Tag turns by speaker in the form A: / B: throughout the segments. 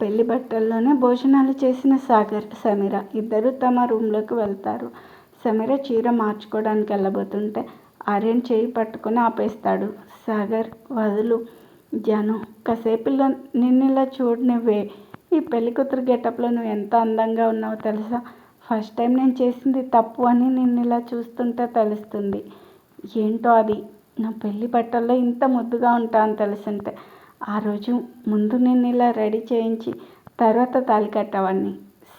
A: పెళ్ళి బట్టల్లోనే భోజనాలు చేసిన సాగర్ సమీర. ఇద్దరు తమ రూమ్లోకి వెళ్తారు. సమీర చీర మార్చుకోవడానికి వెళ్ళబోతుంటే ఆర్యన్ చేయి పట్టుకుని ఆపేస్తాడు. సాగర్ వదులు జను కాసేపులో నిన్నిలా చూడనివ్వే ఈ పెళ్ళి కూతురు గెటప్లో నువ్వు ఎంత అందంగా ఉన్నావో తెలుసా? ఫస్ట్ టైం నేను చేసింది తప్పు అని నిన్ను ఇలా చూస్తుంటే తెలుస్తుంది. ఏంటో అది? నా పెళ్ళి బట్టల్లో ఇంత ముద్దుగా ఉంటా అని తెలిసింటే ఆ రోజు ముందు నేను ఇలా రెడీ చేయించి తర్వాత తాళి కట్టేవాడిని.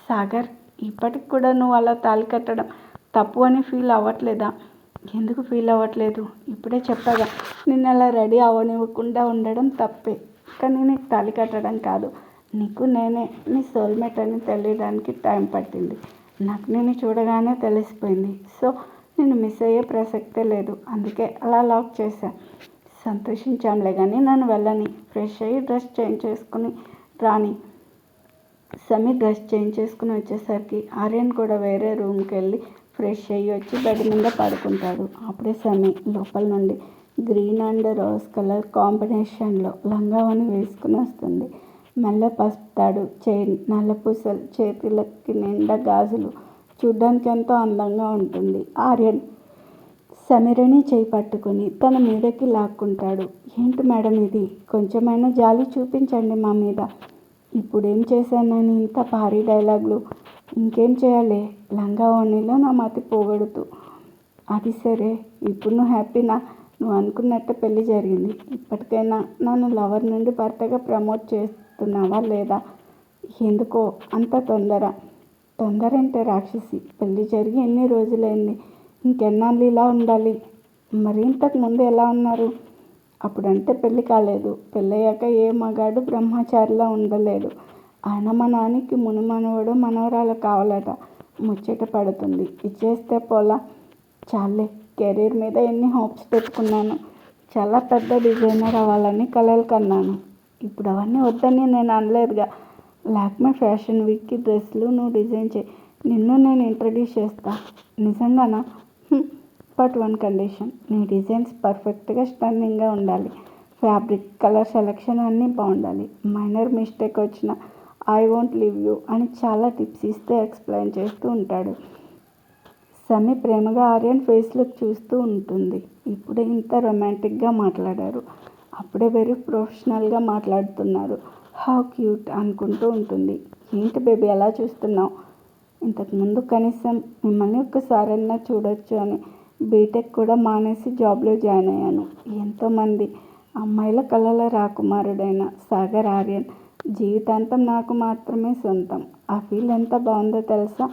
A: సాగర్ ఇప్పటికి కూడా నువ్వు అలా తాళి కట్టడం తప్పు అని ఫీల్ అవ్వట్లేదా? ఎందుకు ఫీల్ అవ్వట్లేదు? ఇప్పుడే చెప్పగా నిన్న అలా రెడీ అవ్వనివ్వకుండా ఉండడం తప్పే. కానీ నీకు తాళి కట్టడం కాదు. నీకు నేనే నీ సోల్మేట్ అని తెలియడానికి టైం పట్టింది. నాకు నేను చూడగానే తెలిసిపోయింది. సో నేను మిస్ అయ్యే ప్రసక్తే లేదు. అందుకే అలా లాక్ చేశాను సంతోషించాంలే కానీ నన్ను వెళ్ళని. ఫ్రెష్ అయ్యి డ్రెస్ చేంజ్ చేసుకుని రాని. సమీర్ డ్రెస్ చేంజ్ చేసుకుని వచ్చేసరికి ఆర్యన్ కూడా వేరే రూమ్కి వెళ్ళి ఫ్రెష్ అయ్యి వచ్చి బెడ్ మీద పడుకుంటాడు. అప్పుడే సమీ లోపల నుండి గ్రీన్ అండ్ రోజ్ కలర్ కాంబినేషన్లో లంగావని వేసుకుని వస్తుంది. మెల్ల పసుపుతాడు. చైన్ నల్లపూసలు చేతులకి నిండా గాజులు. చూడ్డానికి ఎంతో అందంగా ఉంటుంది. ఆర్యన్ సమీరని చేయి పట్టుకొని తన మీదకి లాక్కుంటాడు. ఏంటి మేడం ఇది? కొంచెమైనా జాలి చూపించండి మా మీద. ఇప్పుడేం చేశానని ఇంత భారీ డైలాగులు? ఇంకేం చేయాలి? లంగా ఓణిలో నా మతి పోగొడుతూ. అది సరే ఇప్పుడు నువ్వు హ్యాపీనా? నువ్వు అనుకున్నట్టే పెళ్ళి జరిగింది. ఇప్పటికైనా నన్ను లవర్ నుండి భర్తగా ప్రమోట్ చేస్తున్నావా లేదా? ఎందుకో అంత తొందర. తొందర అంటే రాక్షసి. పెళ్ళి జరిగి ఎన్ని రోజులైంది? ఇంకెన్నాళ్ళు ఇలా ఉండాలి? మరి ఇంతకు ముందు ఎలా ఉన్నారు? అప్పుడంటే పెళ్ళి కాలేదు. పెళ్ళయ్యాక ఏ మగాడు బ్రహ్మచారిలా ఉండలేడు. ఆయన మా నాన్నకి ముని మనవడు మనవరాలు కావాలట. ముచ్చట పడుతుంది. ఇచ్చేస్తే పోలా. చాలే కెరీర్ మీద ఎన్ని హోప్స్ పెట్టుకున్నాను. చాలా పెద్ద డిజైనర్ అవ్వాలని కలలు కన్నాను. ఇప్పుడు అవన్నీ వద్దని నేను అనలేదుగా. లాక్మే ఫ్యాషన్ వీక్కి డ్రెస్సులు నువ్వు డిజైన్ చేయి. నిన్ను నేను ఇంట్రడ్యూస్ చేస్తా. నిజంగానా? పార్ట్ వన్ కండిషన్ నీ డిజైన్స్ పర్ఫెక్ట్గా స్టన్నింగ్గా ఉండాలి. ఫ్యాబ్రిక్ కలర్ సెలెక్షన్ అన్నీ బాగుండాలి. మైనర్ మిస్టేక్ వచ్చిన ఐ వోంట్ లివ్ యూ అని చాలా టిప్స్ ఇస్తూ ఎక్స్ప్లెయిన్ చేస్తూ ఉంటాడు. సమీ ప్రేమగా ఆర్యన్ ఫేస్ లుక్ చూస్తూ ఉంటుంది. ఇప్పుడే ఇంత రొమాంటిక్గా మాట్లాడారు. అప్పుడే వెరీ ప్రొఫెషనల్గా మాట్లాడుతున్నారు. హౌ క్యూట్ అనుకుంటూ ఉంటుంది. ఏంటి బేబీ ఎలా చూస్తున్నావు? ఇంతకుముందు కనీసం మిమ్మల్ని ఒక్కసారైనా చూడొచ్చు అని బీటెక్ కూడా మానేసి జాబ్లో జాయిన్ అయ్యాను. ఎంతోమంది అమ్మాయిల కళల రాకుమారుడైన సాగర్ ఆర్యన్ జీవితాంతం నాకు మాత్రమే సొంతం. ఆ ఫీల్ ఎంత బాగుందో తెలుసా?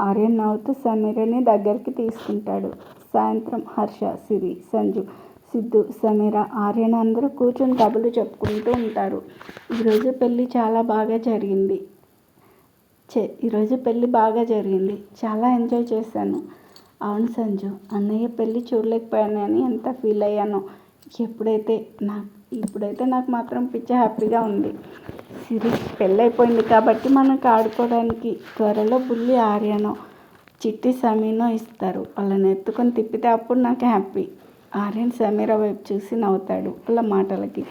A: ఆర్యన్ నవ్వుతూ సమీరని దగ్గరికి తీసుకుంటాడు. సాయంత్రం హర్ష సిరి సంజు సిద్ధు సమీర ఆర్యన్ అందరూ కూర్చొని డబ్బులు చెప్పుకుంటూ ఉంటారు. ఈరోజు పెళ్ళి చాలా బాగా జరిగింది. చే ఈరోజు పెళ్ళి బాగా జరిగింది. చాలా ఎంజాయ్ చేశాను. అవును సంజు అన్నయ్య పెళ్ళి చూడలేకపోయానని ఎంత ఫీల్ అయ్యానో. ఎప్పుడైతే నాకు ఇప్పుడైతే నాకు మాత్రం పిచ్చ హ్యాపీగా ఉంది. సిరి పెళ్ళైపోయింది కాబట్టి మనకు ఆడుకోవడానికి త్వరలో బుల్లి ఆర్యనో చిట్టి సమీనో ఇస్తారు. వాళ్ళని ఎత్తుకొని తిప్పితే అప్పుడు నాకు హ్యాపీ. ఆర్యన్ సమీర వైపు చూసి నవ్వుతాడు. వాళ్ళ మాటలకి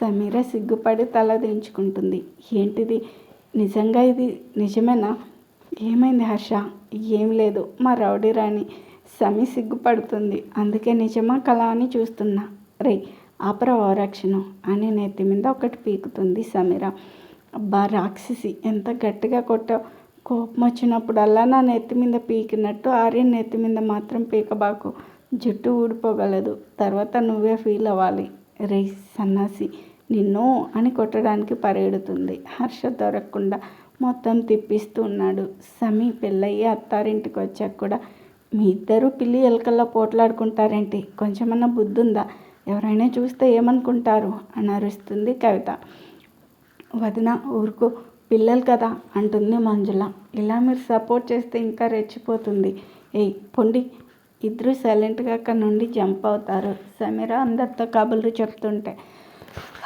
A: సమీర సిగ్గుపడి తల దించుకుంటుంది. ఏంటిది? నిజంగా ఇది నిజమేనా? ఏమైంది హర్ష? ఏం లేదు. మా రౌడీ రాణి సమి సిగ్గుపడుతుంది. అందుకే నిజమా కళ అని చూస్తున్నా. రే ఆపర ఓరక్షను అని నెత్తి మీద ఒకటి పీకుతుంది సమీర. అబ్బా రాక్షసి ఎంత గట్టిగా కొట్టావు? కోపం వచ్చినప్పుడల్లా నా నెత్తి మీద పీకినట్టు ఆర్యన్ నెత్తి మీద మాత్రం పీకబాకు. జుట్టు ఊడిపోగలదు. తర్వాత నువ్వే ఫీల్ అవ్వాలి. రే సన్నాసి నిన్ను అని కొట్టడానికి పరిగెడుతుంది. హర్ష దొరకకుండా మొత్తం తిప్పిస్తూ ఉన్నాడు సమీ పెళ్ళయ్యి అత్తారింటికి వచ్చాక కూడా మీ ఇద్దరు పిల్లి ఎలకల్లో పోట్లాడుకుంటారేంటి? కొంచెమన్నా బుద్ధి ఉందా ఎవరైనా చూస్తే ఏమనుకుంటారు? అని అరుస్తుంది కవిత. వదిన ఊరుకు. పిల్లలు కదా అంటుంది మంజుల. ఇలా మీరు సపోర్ట్ చేస్తే ఇంకా రెచ్చిపోతుంది. ఏయ్ పొండి. ఇద్దరు సైలెంట్గా అక్కడ నుండి జంప్ అవుతారు. సమీర అందరితో కబుర్లు చెప్తుంటే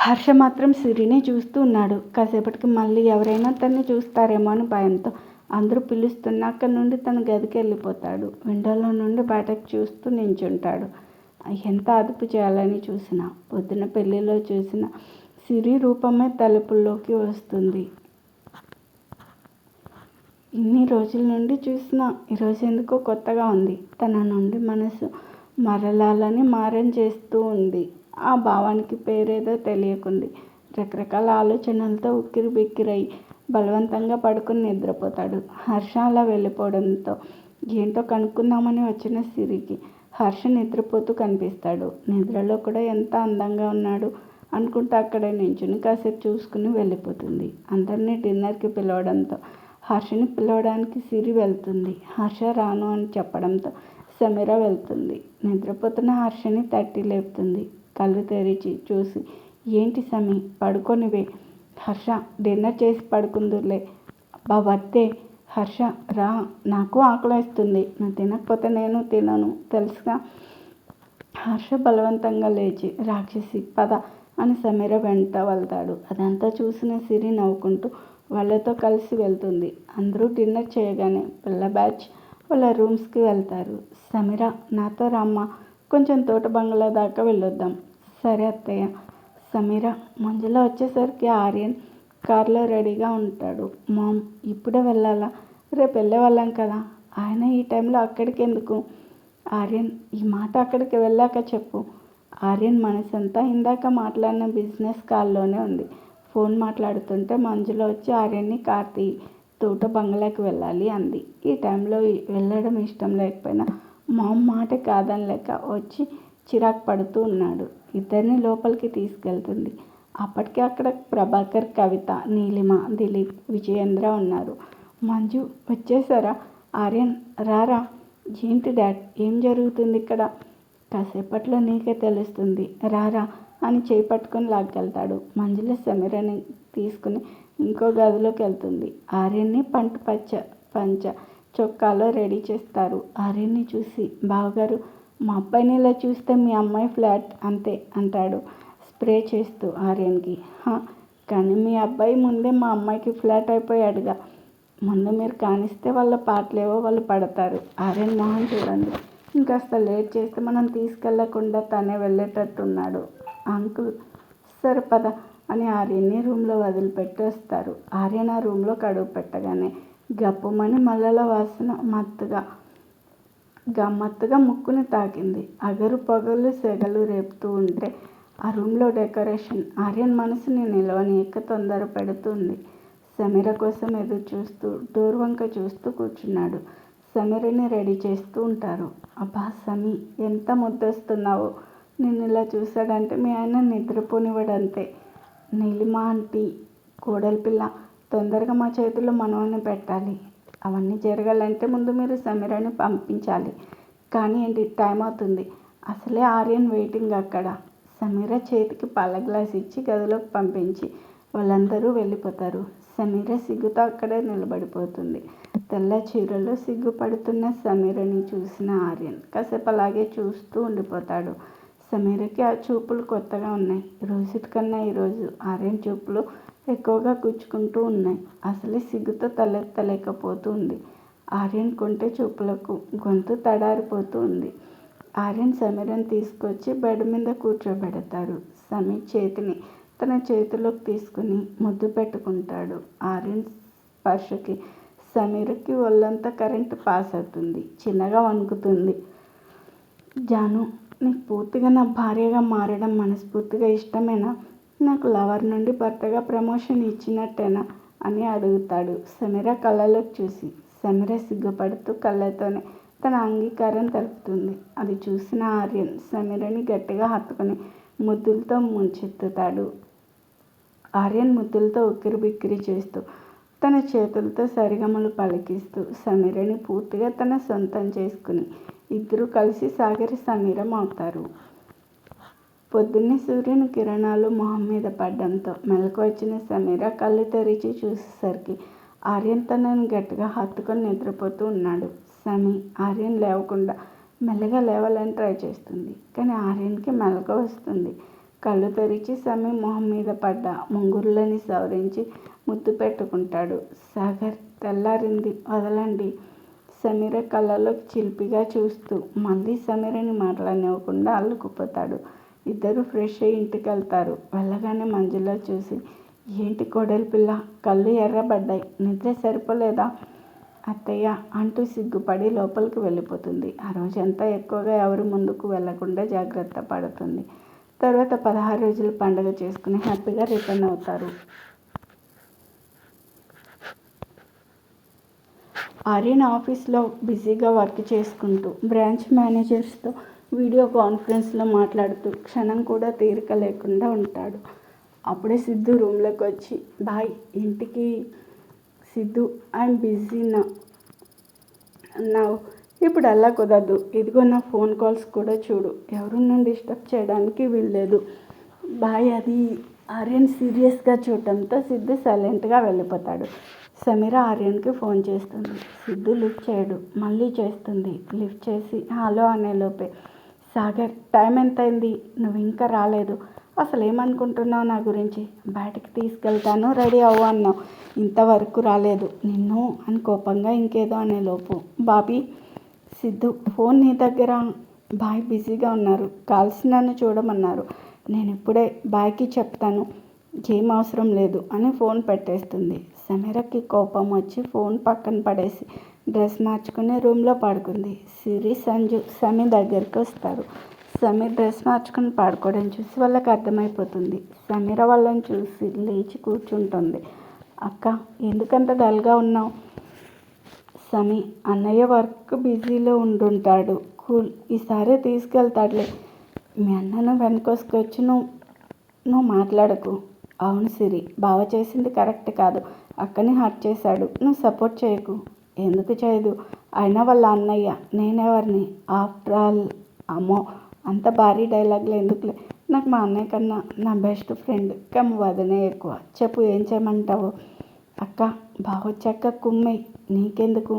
A: హర్ష మాత్రం సిరిని చూస్తూ ఉన్నాడు. కాసేపటికి మళ్ళీ ఎవరైనా తన్ని చూస్తారేమో అని భయంతో అందరూ పిలుస్తున్నాక నుండి తన గదికి వెళ్ళిపోతాడు. విండోలో నుండి బయటకు చూస్తూ నించుంటాడు. ఎంత అదుపు చేయాలని చూసినా పొద్దున పెళ్ళిలో చూసిన సిరి రూపమే తలుపుల్లోకి వస్తుంది. ఇన్ని రోజుల నుండి చూసినా ఈరోజు ఎందుకో కొత్తగా ఉంది. తన నుండి మనసు మరలాలని మారం చేస్తూ ఉంది. ఆ భావానికి పేరేదో తెలియకుంది. రకరకాల ఆలోచనలతో ఉక్కిరి బిక్కిరై బలవంతంగా పడుకుని నిద్రపోతాడు. హర్ష అలా వెళ్ళిపోవడంతో ఏంటో కనుక్కుందామని వచ్చిన సిరికి. హర్ష నిద్రపోతూ కనిపిస్తాడు. నిద్రలో కూడా ఎంత అందంగా ఉన్నాడు అనుకుంటూ అక్కడే నించుని కాసేపు చూసుకుని వెళ్ళిపోతుంది. అందరినీ డిన్నర్కి పిలవడంతో హర్షని పిలవడానికి సిరి వెళ్తుంది. హర్ష రాను అని చెప్పడంతో సమీర వెళ్తుంది. నిద్రపోతున్న హర్షని తట్టి లేపుతుంది. కళ్ళు తెరిచి చూసి ఏంటి సమీ పడుకొనివే. హర్ష డిన్నర్ చేసి పడుకుందులే అబ్బా వద్దే. హర్ష రా. నాకు ఆకలిస్తుంది. నువ్వు తినకపోతే నేను తినను. తెలుసుగా? హర్ష బలవంతంగా లేచి రాక్షసి పద అని సమీర వెంట వెళ్తాడు అదంతా చూసిన సిరి నవ్వుకుంటూ వాళ్ళతో కలిసి వెళ్తుంది. అందరూ డిన్నర్ చేయగానే పిల్ల బ్యాచ్ వాళ్ళ రూమ్స్కి వెళ్తారు. సమీర నాతో రామ్మ. కొంచెం తోట బంగ్లా దాకా వెళ్ళొద్దాం. సరే అత్తయ్య. సమీర మంజులో వచ్చేసరికి ఆర్యన్ కార్లో రెడీగా ఉంటాడు. మామ్ ఇప్పుడే వెళ్ళాలా? రేపు వెళ్ళే వాళ్ళం కదా. ఆయన ఈ టైంలో అక్కడికి ఎందుకు ఆర్యన్ ఈ మాట అక్కడికి వెళ్ళాక చెప్పు. ఆర్యన్ మనసంతా ఇందాక మాట్లాడిన బిజినెస్ కాల్లోనే ఉంది. ఫోన్ మాట్లాడుతుంటే మంజులో వచ్చి ఆర్యన్ని కార్తీ తోట బంగ్లాకి వెళ్ళాలి అంది. ఈ టైంలో వెళ్ళడం ఇష్టం లేకపోయినా మా మాట కాదని లేక వచ్చి చిరాకు పడుతూ ఉన్నాడు. ఇద్దరిని లోపలికి తీసుకెళ్తుంది. అప్పటికే అక్కడ ప్రభాకర్ కవిత నీలిమ దిలీప్ విజయేంద్ర ఉన్నారు. మంజు వచ్చేసారా? ఆర్యన్ రారా? ఏంటి డాడ్ ఏం జరుగుతుంది ఇక్కడ? కాసేపట్లో నీకే తెలుస్తుంది. రారా అని చేయి పట్టుకొని లాక్కెళ్తాడు. మంజుల సమీరని తీసుకుని ఇంకో గదిలోకి వెళ్తుంది. ఆర్యన్ని పంట పచ్చ పంచ చొక్కాలో రెడీ చేస్తారు. ఆర్యన్ని చూసి బావగారు మా అబ్బాయిని ఇలా చూస్తే మీ అమ్మాయి ఫ్లాట్ అంతే అంటాడు. స్ప్రే చేస్తూ ఆర్యన్కి. కానీ మీ అబ్బాయి ముందే మా అమ్మాయికి ఫ్లాట్ అయిపోయాడుగా. ముందు మీరు కానిస్తే వాళ్ళ పాటలేవో వాళ్ళు పడతారు. ఆర్యన్ మోహన్ చూడండి. ఇంకాస్త లేట్ చేస్తే మనం తీసుకెళ్ళకుండా తనే వెళ్ళేటట్టున్నాడు. అంకుల్ సరే పద అని ఆర్యన్ని రూమ్లో వదిలిపెట్టి వస్తారు. ఆర్యన్ ఆ రూమ్లో కడుగు పెట్టగానే గప్పుమని మల్లల వాసన మత్తుగా గమ్మత్తుగా ముక్కుని తాకింది. అగరు పొగలు సెగలు రేపుతూ ఉంటే ఆ రూమ్లో డెకరేషన్ ఆర్యన్ మనసుని నిలవనీయక తొందర పెడుతుంది. సమీర కోసం ఎదురు చూస్తూ డోర్ వంక చూస్తూ కూర్చున్నాడు. సమీరని రెడీ చేస్తూ ఉంటారు. అబ్బా సమీ ఎంత ముద్దొస్తున్నావో? నిన్ను ఇలా చూశాడంటే మీ ఆయన నిద్రపోనివ్వడంతే. నీలిమా ఆంటీ కోడలి పిల్ల తొందరగా మా చేతుల్లో మనవని పెట్టాలి. అవన్నీ జరగాలంటే ముందు మీరు సమీరని పంపించాలి. కానీ ఏంటి? టైం అవుతుంది. అసలే ఆర్యన్ వెయిటింగ్ అక్కడ. సమీర చేతికి పళ్ళ గ్లాస్ ఇచ్చి గదిలోకి పంపించి వాళ్ళందరూ వెళ్ళిపోతారు. సమీర సిగ్గుతో అక్కడే నిలబడిపోతుంది. తెల్ల చీరలో సిగ్గుపడుతున్న సమీరని చూసిన ఆర్యన్ కాసేపు అలాగే చూస్తూ ఉండిపోతాడు. సమీరకి ఆ చూపులు కొత్తగా ఉన్నాయి. రోజుటి కన్నా ఈరోజు ఆర్యన్ చూపులు ఎక్కువగా గుచ్చుకుంటూ ఉన్నాయి. అసలే సిగ్గుతో తలెత్తలేకపోతూ ఉంది. ఆర్యన్ కొంటే చూపులకు గొంతు తడారిపోతూ ఉంది. ఆర్యన్ సమీరని తీసుకొచ్చి బెడ్ మీద కూర్చోబెడతారు. సమీర్ చేతిని తన చేతిలోకి తీసుకుని ముద్దు పెట్టుకుంటాడు. ఆర్యన్ స్పర్శకి సమీర్కి ఒళ్ళంతా కరెంటు పాస్ అవుతుంది. చిన్నగా వణుకుతుంది. జాను నీకు పూర్తిగా నా భార్యగా మారడం మనస్ఫూర్తిగా ఇష్టమేనా? నాకు లవర్ నుండి భర్తగా ప్రమోషన్ ఇచ్చినట్టేనా? అని అడుగుతాడు. సమీర కళ్ళలోకి చూసి. సమీర సిగ్గుపడుతూ కళ్ళతోనే తన అంగీకారం తెలుపుతుంది. అది చూసిన ఆర్యన్ సమీరని గట్టిగా హత్తుకొని ముద్దులతో ముంచెత్తుతాడు. ఆర్యన్ ముద్దులతో ఉక్కిరి బిక్కిరి చేస్తూ తన చేతులతో సరిగమలు పలికిస్తూ సమీరని పూర్తిగా తన సొంతం చేసుకుని ఇద్దరు కలిసి సాగరి సమీరం అవుతారు. పొద్దున్నే సూర్యుని కిరణాలు మొహం మీద పడడంతో మెలకు వచ్చిన సమీర కళ్ళు తెరిచి చూసేసరికి ఆర్యన్ తనను గట్టిగా హత్తుకొని నిద్రపోతూ ఉన్నాడు. సమీ ఆర్యన్ లేవకుండా మెల్లగా లేవాలని ట్రై చేస్తుంది కానీ ఆర్యన్కి మెలక వస్తుంది. కళ్ళు తెరిచి సమీ మొహం మీద పడ్డ ముంగురులని సవరించి ముద్దు పెట్టుకుంటాడు. సాగర్ తెల్లారింది వదలండి. సమీర కళ్ళలోకి చిలిపిగా చూస్తూ మళ్ళీ సమీరని మాట్లాడనివ్వకుండా అల్లుకుపోతాడు. ఇద్దరు ఫ్రెష్ అయ్యి ఇంటికి వెళ్తారు వెళ్ళగానే మంజుల చూసి ఏంటి కోడలి పిల్ల? కళ్ళు ఎర్రబడ్డాయి. నిద్ర సరిపోలేదా? అత్తయ్య అంటూ సిగ్గుపడి లోపలికి వెళ్ళిపోతుంది. ఆ రోజంతా ఎక్కువగా ఎవరు ముందుకు వెళ్ళకుండా జాగ్రత్త పడుతుంది. తర్వాత పదహారు రోజులు పండుగ చేసుకుని హ్యాపీగా రిటర్న్ అవుతారు. ఆర్యన్ ఆఫీస్లో బిజీగా వర్క్ చేసుకుంటూ బ్రాంచ్ మేనేజర్స్తో వీడియో కాన్ఫరెన్స్లో మాట్లాడుతూ క్షణం కూడా తీరిక లేకుండా ఉంటాడు. అప్పుడే సిద్ధు రూమ్లోకి వచ్చి బాయ్ ఇంటికి సిద్ధు ఐఎమ్ బిజీ నా అన్నావు. ఇప్పుడు అలా కుదరదు. ఇదిగో నా ఫోన్ కాల్స్ కూడా చూడు. ఎవరు నన్ను డిస్టర్బ్ చేయడానికి వీల్లేదు. బాయ్ అది ఆర్యన్ సీరియస్గా చూడటంతో సిద్ధు సైలెంట్గా వెళ్ళిపోతాడు. సమీర ఆర్యన్కి ఫోన్ చేస్తుంది. సిద్ధు లిఫ్ట్ చేయడు. మళ్ళీ చేస్తుంది. లిఫ్ట్ చేసి హలో అనే లోపే. సాగర్ టైం ఎంతైంది? నువ్వు ఇంకా రాలేదు. అసలు ఏమనుకుంటున్నావు నా గురించి? బయటకు తీసుకెళ్తాను రెడీ అవ్వు అన్నావు. ఇంతవరకు రాలేదు. నిన్ను అని కోపంగా ఇంకేదో అనే లోపు బాబీ సిద్ధు ఫోన్ నీ దగ్గర. బాయ్ బిజీగా ఉన్నారు. కాల్సి నన్ను చూడమన్నారు. నేను ఇప్పుడే బాయ్కి చెప్తాను. ఏం అవసరం లేదు అని ఫోన్ పెట్టేస్తుంది. సమీరకి కోపం వచ్చి ఫోన్ పక్కన పడేసి డ్రెస్ మార్చుకుని రూమ్లో పడుకుంది. సిరి సంజు సమీ దగ్గరికి వస్తారు. సమీర్ డ్రెస్ మార్చుకుని పడుకోవడం చూసి వాళ్ళకి అర్థమైపోతుంది. సమీర వాళ్ళని చూసి లేచి కూర్చుంటుంది. అక్క ఎందుకంత డల్గా ఉన్నావు? సమీ అన్నయ్య వర్క్ బిజీలో ఉండుంటాడు. కూల్ ఈసారి తీసుకెళ్తాడులే. మీ అన్నను వెనకొసుకొచ్చి నువ్వు నువ్వు మాట్లాడకు. అవును సిరి బావ చేసింది కరెక్ట్ కాదు. అక్కని హర్ట్ చేశాడు. నువ్వు సపోర్ట్ చేయకు. ఎందుకు చేయదు? అయినా వాళ్ళ అన్నయ్య నేనెవరిని? ఆఫ్టర్ ఆల్ అమ్మో అంత భారీ డైలాగ్లు ఎందుకులే? నాకు మా అన్నయ్య కన్నా నా బెస్ట్ ఫ్రెండ్ కమ్ వదనే ఎక్కువ. చెప్పు ఏం చేయమంటావు? అక్క బావొచ్చాక కుమ్మి నీకెందుకు?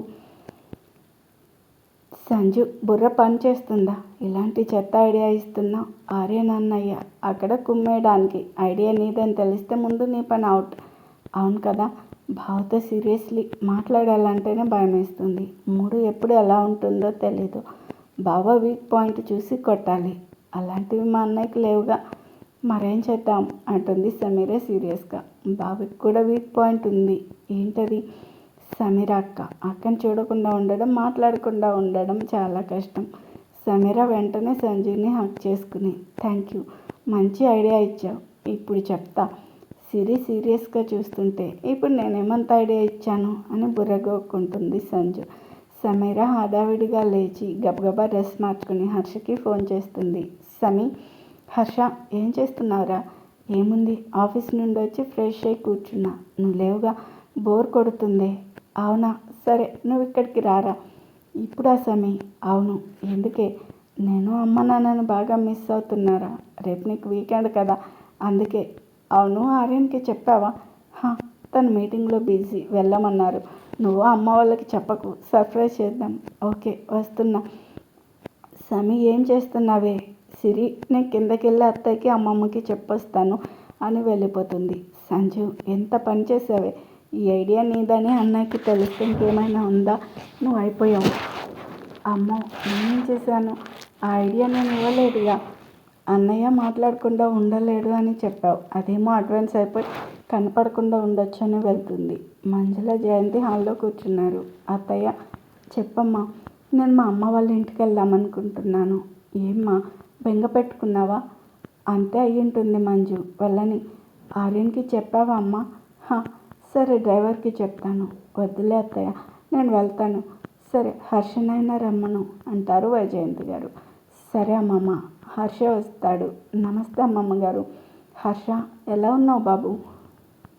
A: సంజు బుర్ర పని చేస్తుందా? ఇలాంటి చెత్త ఐడియా ఇస్తున్నా. ఆర్యన్ అన్నయ్య అక్కడ కుమ్మేయడానికి ఐడియా నీదని తెలిస్తే ముందు నీ పని అవుట్ అవును కదా? బావతో సీరియస్లీ మాట్లాడాలంటేనే భయం వేస్తుంది మూడు ఎప్పుడు ఎలా ఉంటుందో తెలీదు. బావ వీక్ పాయింట్ చూసి కొట్టాలి. అలాంటివి మా అన్నయ్యకి లేవుగా. మరేం చేద్దాం? అంటుంది సమీర సీరియస్గా. బావకి కూడా వీక్ పాయింట్ ఉంది. ఏంటది? సమీర అక్క. అక్కని చూడకుండా ఉండడం మాట్లాడకుండా ఉండడం చాలా కష్టం. సమీర వెంటనే సంజీవ్ని హక్ చేసుకుని థ్యాంక్ యూ మంచి ఐడియా ఇచ్చావు. ఇప్పుడు చెప్తా. సిరి సీరియస్గా చూస్తుంటే ఇప్పుడు నేనేమంత ఐడియా ఇచ్చాను? అని బుర్రగొక్కుంటుంది సంజు. సమీర హడావిడిగా లేచి గబగబా డ్రెస్ మార్చుకుని హర్షకి ఫోన్ చేస్తుంది. సమీ హర్ష ఏం చేస్తున్నావురా? ఏముంది? ఆఫీస్ నుండి వచ్చి ఫ్రెష్ అయి కూర్చున్నా. నువ్వు లేవుగా? బోర్ కొడుతుంది. అవునా? సరే నువ్వు ఇక్కడికి రారా. ఇప్పుడా సమీ? అవును. ఎందుకే? నేను అమ్మ నాన్నను బాగా మిస్ అవుతున్నారా? రేపు నీకు వీకెండ్ కదా. అందుకే అవును ఆర్యన్కి చెప్పావా? తన మీటింగ్లో బిజీ వెళ్ళమన్నారు. నువ్వు అమ్మ వాళ్ళకి చెప్పకు సర్ప్రైజ్ చేద్దాం. ఓకే వస్తున్నా. సమీ ఏం చేస్తున్నావే? సిరి నేను కిందకి వెళ్ళి అత్తయ్యకి అమ్మమ్మకి చెప్పొస్తాను అని వెళ్ళిపోతుంది. సంజు ఎంత పని చేసావే? ఈ ఐడియా నీదని అన్నయ్యకి తెలిస్తే ఇంకేమైనా ఉందా? నువ్వు అయిపోయావు. అమ్మో నేనేం చేశాను? ఆ ఐడియా నేను ఇవ్వలేదుగా. అన్నయ్య మాట్లాడకుండా ఉండలేడు అని చెప్పావు. అదేమో అడ్వాన్స్ అయిపోయి కనపడకుండా ఉండొచ్చు అని వెళ్తుంది. మంజుల జయంతి హాల్లో కూర్చున్నారు. అత్తయ్య చెప్పమ్మా నేను మా అమ్మ వాళ్ళ ఇంటికి వెళ్దామనుకుంటున్నాను. ఏమ్మా బెంగ పెట్టుకున్నావా? అంతే అయ్యి ఉంటుంది మంజు. వెళ్ళని. ఆర్యన్కి చెప్పావా అమ్మ? సరే డ్రైవర్కి చెప్తాను. వద్దులే అత్తయ్య నేను వెళ్తాను. సరే హర్షనైనా రమ్మను అంటారు వైజయంతి గారు. సరే అమ్మమ్మ. హర్ష వస్తాడు. నమస్తే అమ్మమ్మ గారు హర్ష ఎలా ఉన్నావు బాబు?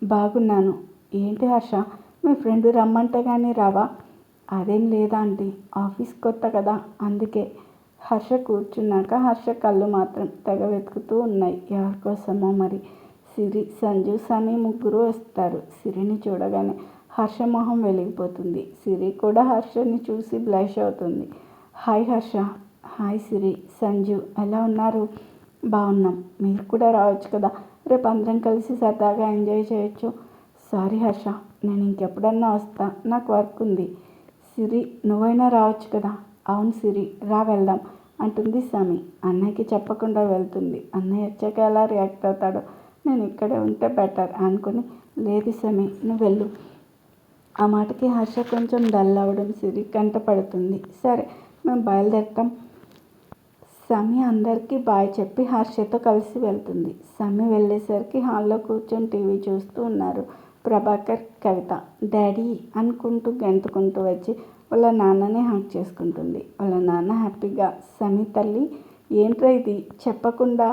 A: బాగున్నాను. ఏంటి హర్ష? మీ ఫ్రెండ్ రమ్మంటే కానీ రావా? అదేం లేదా ఆంటీ ఆఫీస్ కొత్త కదా అందుకే. హర్ష కూర్చున్నాక హర్ష కళ్ళు మాత్రం తెగ వెతుకుతూ ఉన్నాయి. ఎవరికోసమో మరి? సిరి సంజు సమీ ముగ్గురు వస్తారు. సిరిని చూడగానే హర్ష మొహం వెలిగిపోతుంది. సిరి కూడా హర్షని చూసి బ్లష్ అవుతుంది. హాయ్ హర్ష. హాయ్ సిరి సంజు ఎలా ఉన్నారు? బాగున్నాం. మీరు కూడా రావచ్చు కదా. రేపు అందరం కలిసి సరదాగా ఎంజాయ్ చేయొచ్చు. సారీ హర్ష నేను ఇంకెప్పుడన్నా వస్తా. నాకు వర్క్ ఉంది. సిరి నువ్వైనా రావచ్చు కదా. అవును సిరి రా వెళ్దాం అంటుంది సమి. అన్నయ్యకి చెప్పకుండా వెళ్తుంది. అన్నయ్య వచ్చాక ఎలా రియాక్ట్ అవుతాడో నేను ఇక్కడే ఉంటే బెటర్ అనుకుని లేదు సమి నువ్వు వెళ్ళు. ఆ మాటకి హర్ష కొంచెం డల్ అవ్వడం సిరి కంట పడుతుంది. సరే మేము బయలుదేరుతాం. సమి అందరికీ బాయ్ చెప్పి హర్షతో కలిసి వెళ్తుంది. సమి వెళ్ళేసరికి హాల్లో కూర్చొని టీవీ చూస్తూ ఉన్నారు. ప్రభాకర్ కవిత డాడీ అనుకుంటూ గెంతుకుంటూ వచ్చి వాళ్ళ నాన్ననే హక్ చేసుకుంటుంది. వాళ్ళ నాన్న హ్యాపీగా సమి తల్లి ఏంట్రా ఇది? చెప్పకుండా?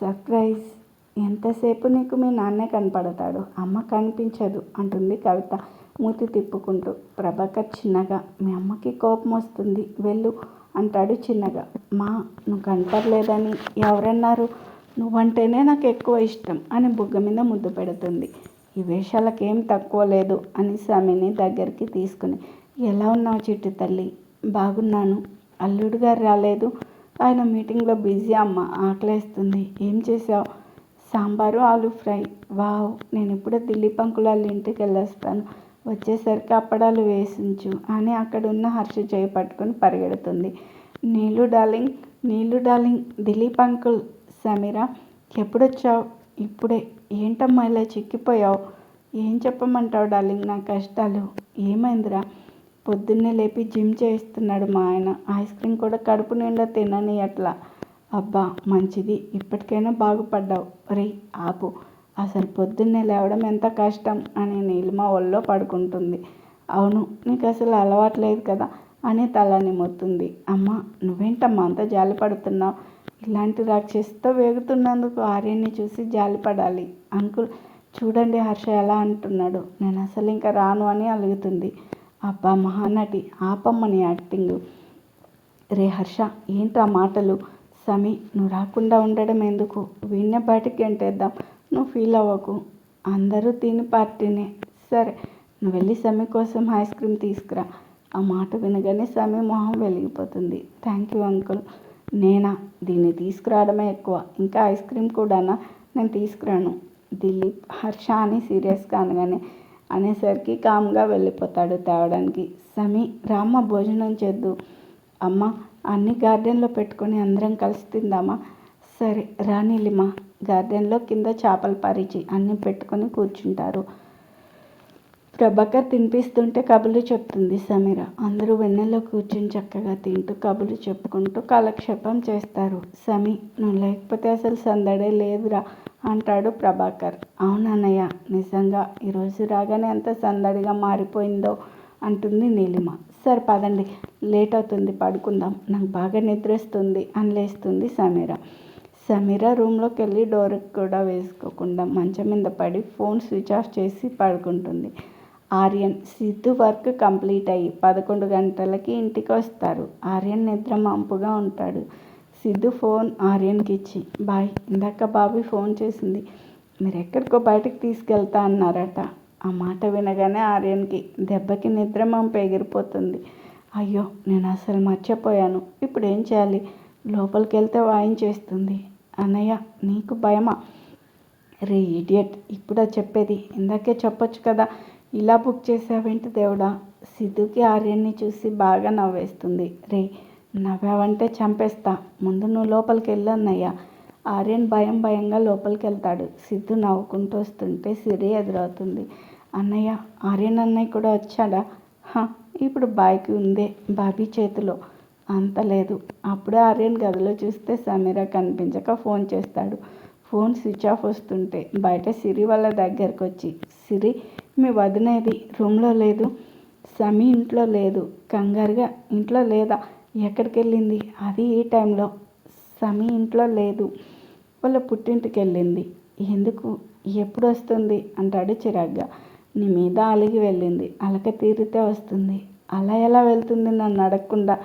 A: సర్ప్రైజ్? ఎంతసేపు నీకు మీ నాన్నే కనపడతాడు? అమ్మ కనిపించదు అంటుంది కవిత మూతి తిప్పుకుంటూ. ప్రభాకర్ చిన్నగా మీ అమ్మకి కోపం వస్తుంది. వెళ్ళు. అంటాడు చిన్నగా. మా నువ్వు కనపడలేదని ఎవరన్నారు? నువ్వంటేనే నాకు ఎక్కువ ఇష్టం అని బుగ్గ మీద ముద్దు పెడుతుంది. ఈ వేషాలకేం తక్కువ లేదు అని స్వామిని దగ్గరికి తీసుకుని ఎలా ఉన్నావు చిట్టి తల్లి? బాగున్నాను. అల్లుడు గారు రాలేదు. ఆయన మీటింగ్లో బిజీ అమ్మ ఆకలేస్తుంది. ఏం చేసావు సాంబారు ఆలు ఫ్రై. వావ్ నేను ఇప్పుడే దిలీప్ అంకుల్ వాళ్ళ ఇంటికి వెళ్ళొస్తాను. వచ్చేసరికి అప్పడాలు వేసించు అని అక్కడ ఉన్న హర్ష చేయి పట్టుకుని పరిగెడుతుంది. నీళ్ళు డార్లింగ్ నీళ్ళు డార్లింగ్ దిలీప్ అంకుల్ సమీరా ఎప్పుడొచ్చావు? ఇప్పుడే. ఏంటమ్మా ఇలా చిక్కిపోయావు? ఏం చెప్పమంటావు డార్లింగ్? నా కష్టాలు. ఏమైందిరా? పొద్దున్నే లేపి జిమ్ చేయిస్తున్నాడు మా ఆయన. ఐస్ క్రీమ్ కూడా కడుపు నిండా తినని అట్లా అబ్బా మంచిది. ఇప్పటికైనా బాగుపడ్డావు. రే ఆపు. అసలు పొద్దున్నే లేవడం ఎంత కష్టం అని నీలిమ ఒళ్ళో పడుకుంటుంది. అవును నీకు అసలు అలవాట్లేదు కదా అని తలని మొత్తుంది అమ్మ నువ్వేంటమ్మా అంత జాలి పడుతున్నావు? ఇలాంటి రాక్షసితో వేగుతున్నందుకు ఆర్యన్ని చూసి జాలిపడాలి అంకుల్ చూడండి హర్ష ఎలా అంటున్నాడు. నేను అసలు ఇంకా రాను అని అలుగుతుంది. అబ్బా మహానటి ఆపమ్మని యాక్టింగ్. రే హర్ష ఏంట్రా మాటలు? సమీ నువ్వు రాకుండా ఉండడం ఎందుకు? వీణ్ణే బయటికి ఎంటేద్దాం నువ్వు ఫీల్ అవ్వకు. అందరూ తిని పార్టీనే. సరే నువ్వు వెళ్ళి సమీ కోసం ఐస్ క్రీమ్ తీసుకురా. ఆ మాట వినగానే సమీ మొహం వెలిగిపోతుంది. Thank you uncle. నేనా? దీన్ని తీసుకురావడమే ఎక్కువ. ఇంకా ఐస్ క్రీమ్ కూడానా? నేను తీసుకురాను. దిలీప్ హర్ష అని సీరియస్గా అనగానే అనేసరికి కామ్గా వెళ్ళిపోతాడు తేవడానికి. సమీ రామ్మ భోజనం చేద్దు. అమ్మ అన్ని గార్డెన్లో పెట్టుకొని అందరం కలిసి తిందామా? సరే రానిలిమా గార్డెన్లో కింద చేపలు పరిచి అన్నీ పెట్టుకొని కూర్చుంటారు. ప్రభాకర్ తినిపిస్తుంటే కబుర్లు చెప్తుంది సమీర. అందరూ వెన్నెల్లో కూర్చుని చక్కగా తింటూ కబుర్లు చెప్పుకుంటూ కాలక్షేపం చేస్తారు. సమీ నువ్వు లేకపోతే అసలు సందడే లేదురా అంటాడు ప్రభాకర్. అవునన్నయ్య నిజంగా ఈరోజు రాగానే ఎంత సందడిగా మారిపోయిందో అంటుంది నీలిమ. సరే పదండి లేట్ అవుతుంది పడుకుందాం. నాకు బాగా నిద్ర వస్తుంది అని లేస్తుంది సమీర. సమీర రూమ్లోకి వెళ్ళి డోర్ కూడా వేసుకోకుండా మంచం మీద పడి ఫోన్ స్విచ్ ఆఫ్ చేసి పడుకుంటుంది. ఆర్యన్ సిద్ధు వర్క్ కంప్లీట్ అయ్యి పదకొండు గంటలకి ఇంటికి వస్తారు ఆర్యన్ నిద్ర మంపుగా ఉంటాడు. సిద్ధు ఫోన్ ఆర్యన్కి ఇచ్చి బాయ్ ఇందాక బాబీ ఫోన్ చేసింది. మీరు ఎక్కడికో బయటకు తీసుకెళ్తా అన్నారట. ఆ మాట వినగానే ఆర్యన్కి దెబ్బకి నిద్ర మంపు ఎగిరిపోతుంది. అయ్యో నేను అసలు మర్చిపోయాను. ఇప్పుడు ఏం చేయాలి? లోపలికి వెళ్తే వాయించేస్తుంది అన్నయ్య నీకు భయమా? రే ఇడియట్ ఇప్పుడా చెప్పేది? ఇందాకే చెప్పొచ్చు కదా ఇలా బుక్ చేసావేంటి దేవుడా? సిద్ధుకి ఆర్యన్ని చూసి బాగా నవ్వేస్తుంది. రే నవ్వావంటే చంపేస్తా. ముందు నువ్వు లోపలికి వెళ్ళన్నయ్య ఆర్యన్ భయం భయంగా లోపలికి వెళ్తాడు. సిద్ధు నవ్వుకుంటూ వస్తుంటే సిరి ఎదురవుతుంది. అన్నయ్య ఆర్యన్ అన్నయ్య కూడా వచ్చాడా? ఇప్పుడు బాయ్కి ఉందే బాబీ చేతిలో. అంత లేదు. అప్పుడే ఆర్యన్ గదిలో చూస్తే సమీర కనిపించక ఫోన్ చేస్తాడు. ఫోన్ స్విచ్ ఆఫ్ వస్తుంటే బయట సిరి వాళ్ళ దగ్గరకు వచ్చి సిరి మీ వదినేది రూమ్లో లేదు. సమీ ఇంట్లో లేదు. కంగారుగా ఇంట్లో లేదా? ఎక్కడికి వెళ్ళింది అది ఈ టైంలో. సమీ ఇంట్లో లేదు. వాళ్ళ పుట్టింటికి వెళ్ళింది ఎందుకు? ఎప్పుడు వస్తుంది? అంటాడు చిరాగ్గా. నీ మీద అలిగి వెళ్ళింది. అలక తీరితే వస్తుంది. అలా ఎలా వెళ్తుంది నన్ను అడగకుండా?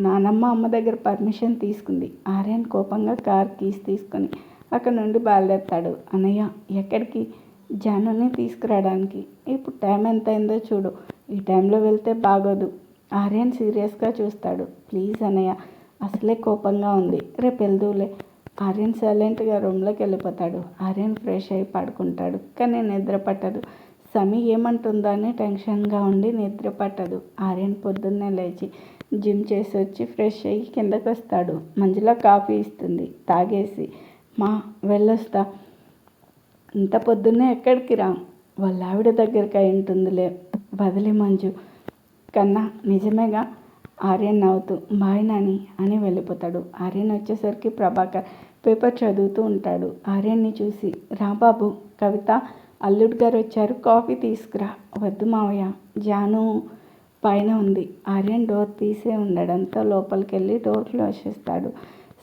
A: నానమ్మ అమ్మ దగ్గర పర్మిషన్ తీసుకుంది. ఆర్యన్ కోపంగా కార్ కీస్ తీసుకొని అక్కడ నుండి బయలుదేరుతాడు. అన్నయ్య ఎక్కడికి? జానుని తీసుకురావడానికి. ఇప్పుడు టైం ఎంత అయిందో చూడు. ఈ టైంలో వెళ్తే బాగోదు. ఆర్యన్ సీరియస్గా చూస్తాడు. ప్లీజ్ అన్నయ్య అసలే కోపంగా ఉంది. రేపు వెళ్దూలే ఆర్యన్ సైలెంట్గా రూమ్లోకి వెళ్ళిపోతాడు. ఆర్యన్ ఫ్రెష్ అయి పడుకుంటాడు కానీ నిద్ర పట్టదు. సమీ ఏమంటుందో అని టెన్షన్గా ఉండి నిద్ర పట్టదు. ఆర్యన్ పొద్దున్నే లేచి జిమ్ చేసి వచ్చి ఫ్రెష్ అయ్యి కిందకు వస్తాడు మంజుల కాఫీ ఇస్తుంది. తాగేసి మా వెళ్ళొస్తా. ఇంత పొద్దున్నే ఎక్కడికి రా? వాళ్ళ ఆవిడ దగ్గరికి అయి ఉంటుందిలే. వదిలే మంజు. కన్నా నిజమేగా ఆర్యన్ నవ్వుతూ బాయ్ నాని అని వెళ్ళిపోతాడు. ఆర్యన్ వచ్చేసరికి ప్రభాకర్ పేపర్ చదువుతూ ఉంటాడు. ఆర్యన్ని చూసి రా బాబు కవిత అల్లుడు గారు వచ్చారు కాఫీ తీసుకురా. వద్దు మావయ్య. జాను పైన ఉంది. ఆర్యన్ డోర్ తీసే ఉండడంతో లోపలికి వెళ్ళి డోర్ క్లోజ్ చేస్తాడు.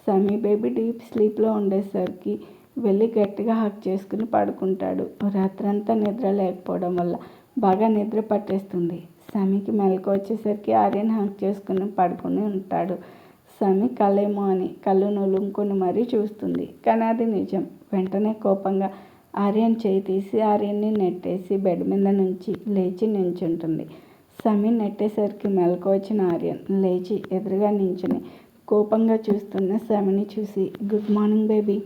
A: సమీ బేబీ డీప్ స్లీప్లో ఉండేసరికి వెళ్ళి గట్టిగా హక్ చేసుకుని పడుకుంటాడు. రాత్రంతా నిద్ర లేకపోవడం వల్ల బాగా నిద్ర పట్టేస్తుంది. సమీకి మెలకు వచ్చేసరికి ఆర్యన్ హక్ చేసుకుని పడుకుని ఉంటాడు. సమీ కలేమో అని కళ్ళు నులుముకొని మరీ చూస్తుంది. కానీ అది నిజం. వెంటనే కోపంగా ఆర్యన్ చేయి తీసి ఆర్యన్ని నెట్టేసి బెడ్ మీద నుంచి లేచి నించుంటుంది. సమీర్ నెట్టేసరికి మెలకు వచ్చిన ఆర్యన్ లేచి ఎదురుగా నించుని కోపంగా చూస్తున్న సమిని చూసి గుడ్ మార్నింగ్ బేబీ.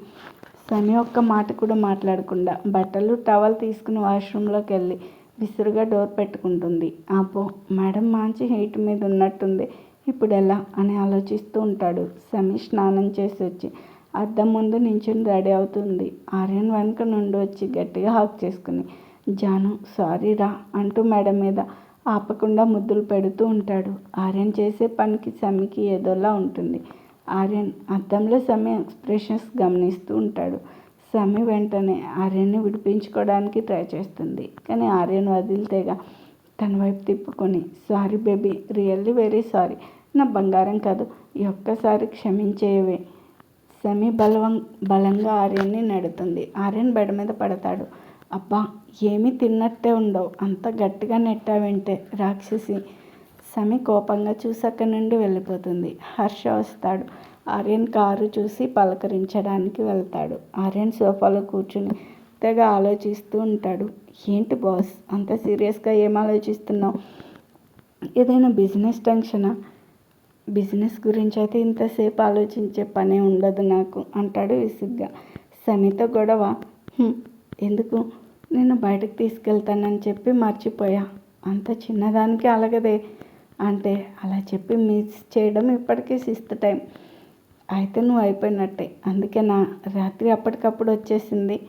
A: సమి ఒక్క మాట కూడా మాట్లాడకుండా బట్టలు టవల్ తీసుకుని వాష్రూమ్లోకి వెళ్ళి విసురుగా డోర్ పెట్టుకుంటుంది. అబ్బో మేడం మంచి హీట్ మీద ఉన్నట్టుంది. ఇప్పుడు ఎలా? అని ఆలోచిస్తూ ఉంటాడు. సమీ స్నానం చేసి వచ్చి అద్దం ముందు నించుని రెడీ అవుతుంది. ఆర్యన్ వెనుక నుండి వచ్చి గట్టిగా హాక్ చేసుకుని జాను సారీ రా అంటూ మేడం మీద ఆపకుండా ముద్దులు పెడుతూ ఉంటాడు. ఆర్యన్ చేసే పనికి సమికి ఏదోలా ఉంటుంది. ఆర్యన్ అద్దంలో సమీ ఎక్స్ప్రెషన్స్ గమనిస్తూ ఉంటాడు. సమి వెంటనే ఆర్యన్ని విడిపించుకోవడానికి ట్రై చేస్తుంది. కానీ ఆర్యన్ వదిలితేగా తన వైపు తిప్పుకొని sorry baby really very sorry. నా బంగారం కాదు ఈ ఒక్కసారి క్షమించేవే. సమి బలవం బలంగా ఆర్యన్ని నడుతుంది. ఆర్యన్ బెడ మీద పడతాడు. అబ్బా ఏమీ తిన్నట్టే ఉండవు. అంత గట్టిగా నెట్టావంటే రాక్షసి సమి కోపంగా చూసక్క నుండి వెళ్ళిపోతుంది. హర్ష వస్తాడు. ఆర్యన్ కారు చూసి పలకరించడానికి వెళ్తాడు. ఆర్యన్ సోఫాలో కూర్చుని తెగ ఆలోచిస్తూ ఉంటాడు. ఏంటి బాస్ అంత సీరియస్గా ఏం ఆలోచిస్తున్నావు? ఏదైనా బిజినెస్ టెన్షనా? బిజినెస్ గురించి అయితే ఇంతసేపు ఆలోచించే పనే ఉండదు నాకు అంటాడు విసుగ్గా. సమిత గొడవ ఎందుకు? నేను బయటకు తీసుకెళ్తానని చెప్పి మర్చిపోయా. అంత చిన్నదానికి అలగదే అంటే అలా చెప్పి మిస్ చేయడం ఇప్పటికీ సిస్త్ టైం. అయితే నువ్వు అయిపోయినట్టే. అందుకే నా రాత్రి అప్పటికప్పుడు వచ్చేసింది.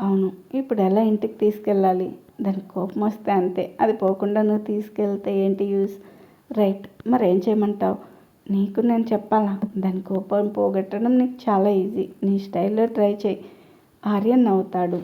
A: అవును ఇప్పుడు ఎలా ఇంటికి తీసుకెళ్ళాలి? దాని కోపం వస్తే అంతే. అది పోకుండా నువ్వు తీసుకెళ్తే ఏంటి యూస్? రైట్ మరి ఏం చేయమంటావు? నీకు నేను చెప్పాలా? దాని కోపం పోగొట్టడం నీకు చాలా ఈజీ. నీ స్టైల్లో ట్రై చేయి. ఆర్యన్ అవుతాడు